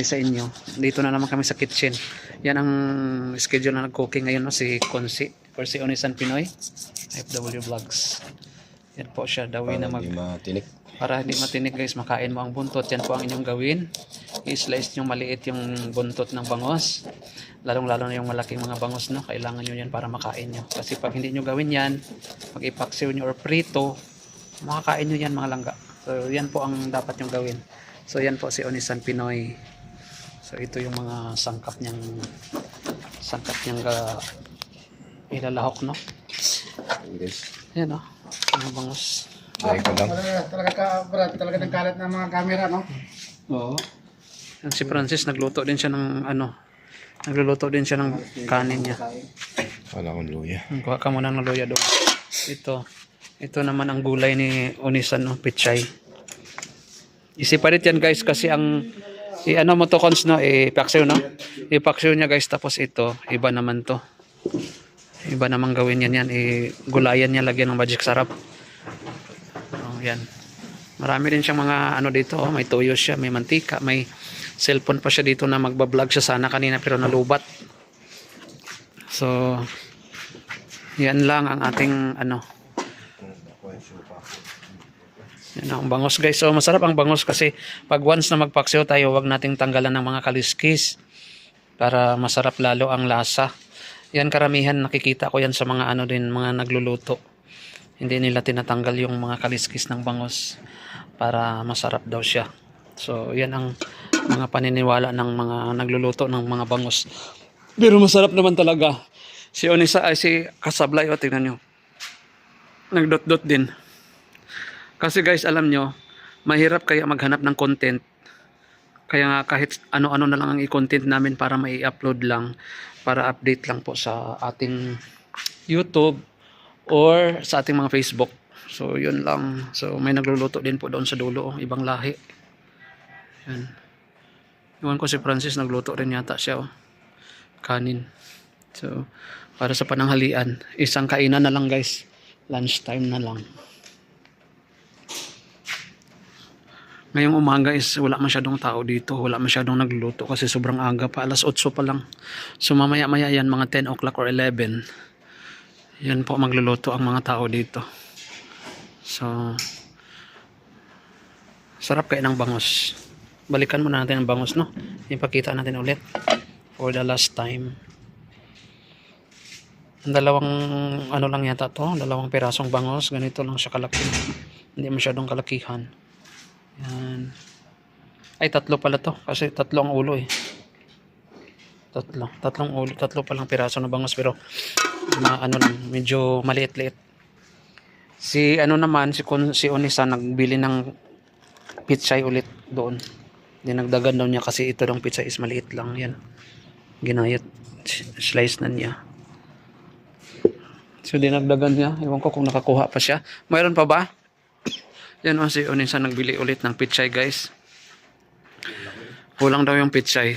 nangyari sa inyo. Dito na naman kami sa kitchen. Yan ang schedule na nag-cooking ngayon no, si Konsi. Or si Onisan Pinoy FW Vlogs. Yan po siya daw na mag Hindi matinik. para hindi matinig guys makain mo ang buntot. Yan po ang inyong gawin. I-slice nyo maliit yung buntot ng bangos. Lalong lalo na yung malaking mga bangos no? Kailangan nyo yan para makain nyo. Kasi pag hindi nyo gawin yan pag ipaksiw nyo or prito makakain nyo yan mga langga. So yan po ang dapat nyo gawin. So yan po si Onisan Pinoy so ito yung mga sangkap niyang sangkap niyang uh, ilalahok no Guys. yan no bangos Dahil ko lang. Talaga, talaga ka, Brad, talaga nagkalat ng mga camera, no? Oo. Yan si Francis nagluto din siya ng ano. Nagluluto din siya ng kanin niya. Wala akong luya. Kuha ka muna ng luya doon. Ito. Ito naman ang gulay ni Onisan no, pichay. Isiparit yan guys kasi ang i ano mo to cons no, ipaksiw no. Ipaksiw niya guys tapos ito, iba naman to. Iba naman gawin yan yan, igulayan niya lagyan ng magic sarap. Oh, yan. Marami din siyang mga ano dito, oh, may toyo siya, may mantika, may cellphone pa siya dito na magbablog siya sana kanina pero nalubat. So, yan lang ang ating ano. Yan ang bangos guys. So, masarap ang bangos kasi pag once na magpaksiw tayo, wag nating tanggalan ng mga kaliskis para masarap lalo ang lasa. Yan karamihan nakikita ko yan sa mga ano din, mga nagluluto. Hindi nila tinatanggal yung mga kaliskis ng bangos para masarap daw siya. So, yan ang mga paniniwala ng mga nagluluto ng mga bangos. Pero masarap naman talaga. Si Onisa ay si Kasablay o tingnan nyo. Nagdot-dot din. Kasi guys, alam nyo, mahirap kaya maghanap ng content. Kaya nga kahit ano-ano na lang ang i-content namin para mai-upload lang, para update lang po sa ating YouTube or sa ating mga Facebook. So, yun lang. So, may nagluluto din po doon sa dulo, ibang lahi. Yan. Iwan ko si Francis, nagluto rin yata siya, oh. Kanin. So, para sa pananghalian, isang kainan na lang guys. Lunchtime na lang. Ngayong umaga is wala masyadong tao dito. Wala masyadong nagluluto kasi sobrang aga pa. Alas 8 pa lang. So mamaya maya yan mga 10 o'clock or 11. Yan po magluluto ang mga tao dito. So sarap kayo ng bangos. Balikan muna natin ang bangos no. Ipakita natin ulit for the last time. Ang dalawang ano lang yata to, dalawang pirasong bangos, ganito lang siya kalaki. Hindi masyadong kalakihan. Yan. Ay, tatlo pala to. Kasi tatlo ang ulo eh. Tatlo. Tatlong ulo. Tatlo palang piraso na bangos. Pero, na, ano lang, medyo maliit-liit. Si, ano naman, si, si Onisa, nagbili ng pitsay ulit doon. Dinagdagan daw niya kasi ito ng pizza is maliit lang. Yan. Ginayat. Slice na niya. So, dinagdagan niya. Ewan ko kung nakakuha pa siya. Mayroon pa ba? Yan o si Onisa nagbili ulit ng pitsay guys. Kulang daw yung pitsay.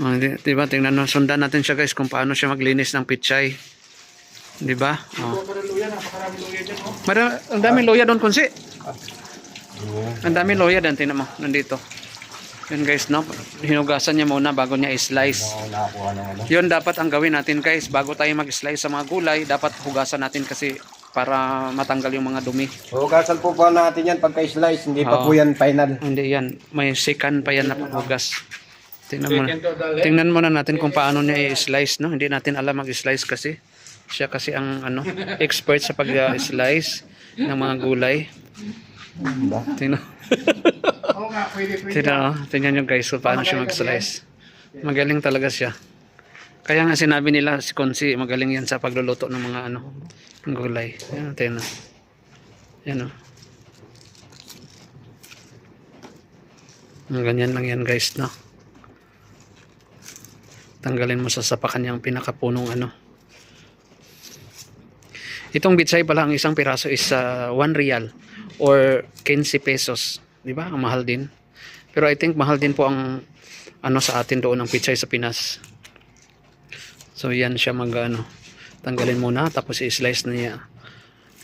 Oh, di, diba? Tingnan mo, sundan natin siya guys kung paano siya maglinis ng pitsay. Di ba? Oh. Mara, ang daming loya doon kunsi. Ang daming loya doon, tingnan mo, nandito. Yun guys, no? Hinugasan niya muna bago niya i-slice. Ano. Yun dapat ang gawin natin guys, bago tayo mag-slice sa mga gulay, dapat hugasan natin kasi para matanggal yung mga dumi. Hugasan po ba natin yan pagka-slice? Hindi pa Oo. po yan final. Hindi yan. May second pa yan na paghugas. Tingnan mo, dali. tingnan muna natin kung paano niya i-slice, no? Hindi natin alam mag-slice kasi. Siya kasi ang ano, expert sa pag-slice ng mga gulay. Tingnan. Oo nga, pwede, pwede. Tingnan, oh. tingnan nyo guys kung paano siya mag-slice. Magaling talaga siya. Kaya nga sinabi nila si Konsi, magaling yan sa pagluluto ng mga ano, ng gulay. Yan, tingnan. Yan oh. Ganyan lang yan guys, no? Tanggalin mo sa sapakan yung pinakapunong ano. Itong bitsay pala ang isang piraso is uh, 1 real or 15 pesos. Di ba? Ang mahal din. Pero I think mahal din po ang ano sa atin doon ang pitsay sa Pinas. So yan siya mag ano, tanggalin muna tapos i-slice na niya.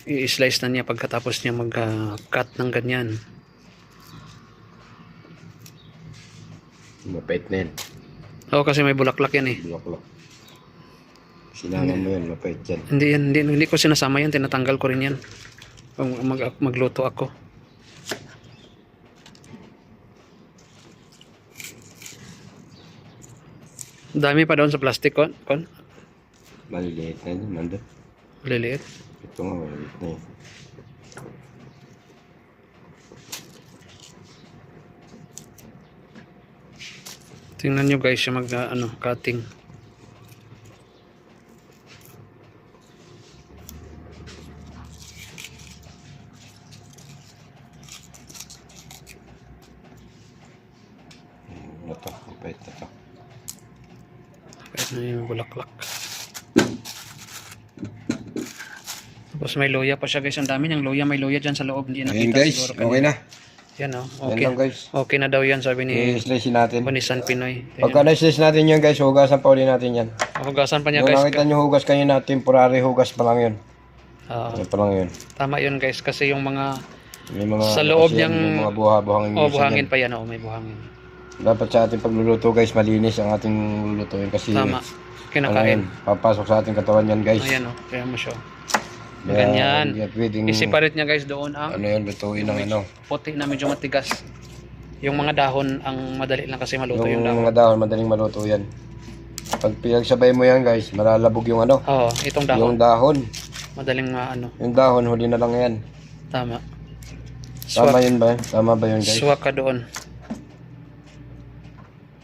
I-slice na niya pagkatapos niya mag-cut ng ganyan. Mapait na yan. Oo, kasi may bulaklak yan eh. Bulaklak. Sinama mo yan, mapait yan. Hindi yan, hindi, hindi ko sinasama yan, tinatanggal ko rin yan. Mag, magluto ako. Dami pa doon sa plastic kon, kon. Maliliit na yun, nandun. Liliit. Ito nga, maliliit na yun. Tingnan nyo guys yung mag uh, ano, cutting. Ano to? Mapait na to. Kahit na yung bulaklak. Tapos may loya pa siya guys. Ang dami ng loya. May loya dyan sa loob. Hindi nakita guys, siguro. okay na. Yan oh. Yan Okay. lang guys. Okay na daw yan sabi ni I-slice natin. Panisan Pinoy. Pagka na-slice natin yan guys, hugasan pa ulit natin yan. Hugasan pa niya guys. nakita nyo hugas kayo na, temporary hugas pa lang yun. Ah, Ano pa lang yun. tama yun guys kasi yung mga May mga, Sa loob yan, niyang- mga buha-buhangin oh minsan buhangin yan. pa yan oh may buhangin. Dapat sa ating pagluluto guys, malinis ang ating lulutuin kasi Tama. Kinakain. papasok sa ating katawan yan guys. Ayan oh, kaya mo siya. Ganyan. Pwedeng, I-separate niya guys doon ang ano yan, lutuin ng ano. puti na medyo matigas. Yung mga dahon ang madali lang kasi maluto yung, Yung dahon. mga dahon, madaling maluto yan. Pag pinagsabay mo yan guys, malalabog yung ano, Oo, itong dahon. yung dahon. Madaling maano. Yung dahon, huli na lang yan. Tama. Tama Swak, yun ba? Tama ba yun guys? swak ka doon.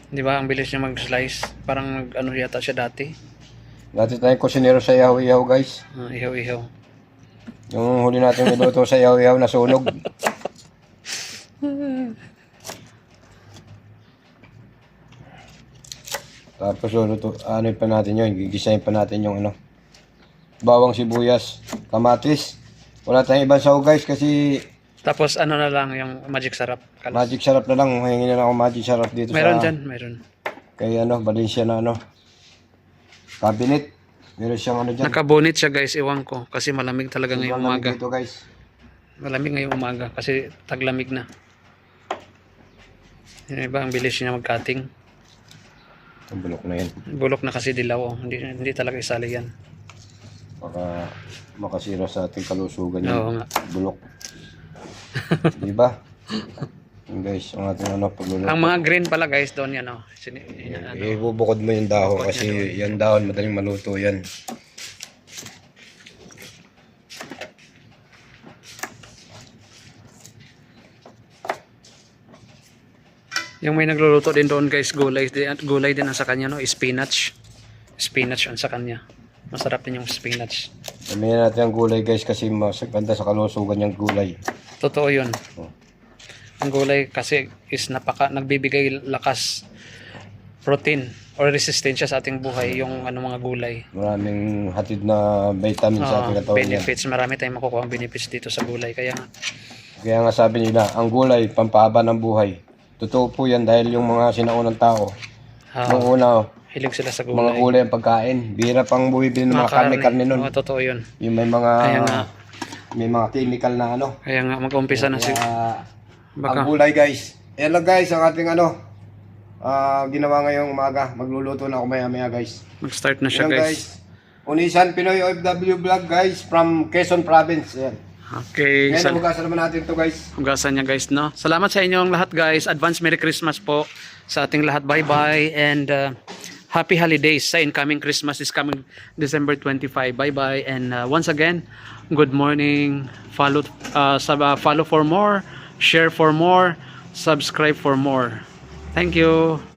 Di ba? Ang bilis niya mag-slice. Parang nag ano yata siya dati. Dati tayong kusinero sa ihaw-ihaw guys. Uh, ihaw-ihaw. Yung huli natin niluto sa ihaw-ihaw na sunog. Tapos luluto, ano pa natin yun, gigisahin pa natin yung ano, bawang sibuyas, kamatis. Wala tayong ibang saw guys kasi Tapos ano na lang yung magic sarap. Kalas. magic sarap na lang. Hingin na lang ako magic sarap dito Meron sa dyan, meron. kay ano, Valencia na ano, cabinet. Meron siyang ano dyan. Nakabunit siya guys, iwan ko. Kasi malamig talaga ngayong Sobrang lamig umaga. Dito guys. Malamig ngayong umaga kasi taglamig na. Yung iba, ang bilis niya mag-cutting. Ang bulok na yan. Bulok na kasi dilaw. oh. Hindi, hindi talaga isali yan. Baka makasira sa ating kalusugan yung Oo nga. bulok. Di ba? Guys, ang ating ano, pagluluto. Ang mga green pala guys doon yan oh. Sini, yan, ano. Ibubukod mo yung dahon kasi yan dahon madaling maluto yan. Yung may nagluluto din doon guys, gulay din, gulay din ang sa kanya no, spinach. Spinach ang sa kanya. Masarap din yung spinach. Sabihin natin ang gulay guys kasi mas ganda sa kalusugan yung gulay. Totoo 'yun. Oh. Ang gulay kasi is napaka nagbibigay lakas protein or resistensya sa ating buhay yung ano mga gulay. Maraming hatid na vitamin sa ating katawan yan. benefits, marami tayong makukuha ang benefits dito sa gulay. Kaya nga, Kaya nga sabi nila, ang gulay, pampahaba ng buhay. Totoo po yan dahil yung mga sinaunang tao, ah, nung una, hilig sila sa mga gulay. gulay ang pagkain. Bira pang bumibili ng mga karne-karne nun. Oo, totoo 'yun. Yung may mga Kaya nga. may mga chemical na ano. Kaya nga mag-umpisa na si baka ang gulay guys. Yan lang guys ang ating ano ah, ginawa ngayong umaga. Magluluto na ako maya maya guys. mag-start na siya Yan guys. guys. Unisan Pinoy OFW vlog guys from Quezon Province. Yan. Okay. Ngayon hugasan naman natin to guys. Hugasan niya guys, no? Salamat sa inyong lahat guys. Advance Merry Christmas po sa ating lahat. Bye-bye and uh, Happy Holidays sa incoming Christmas is coming December 25. Bye-bye and uh, once again, good morning. Follow uh, sub, uh, follow for more, share for more, subscribe for more. Thank you.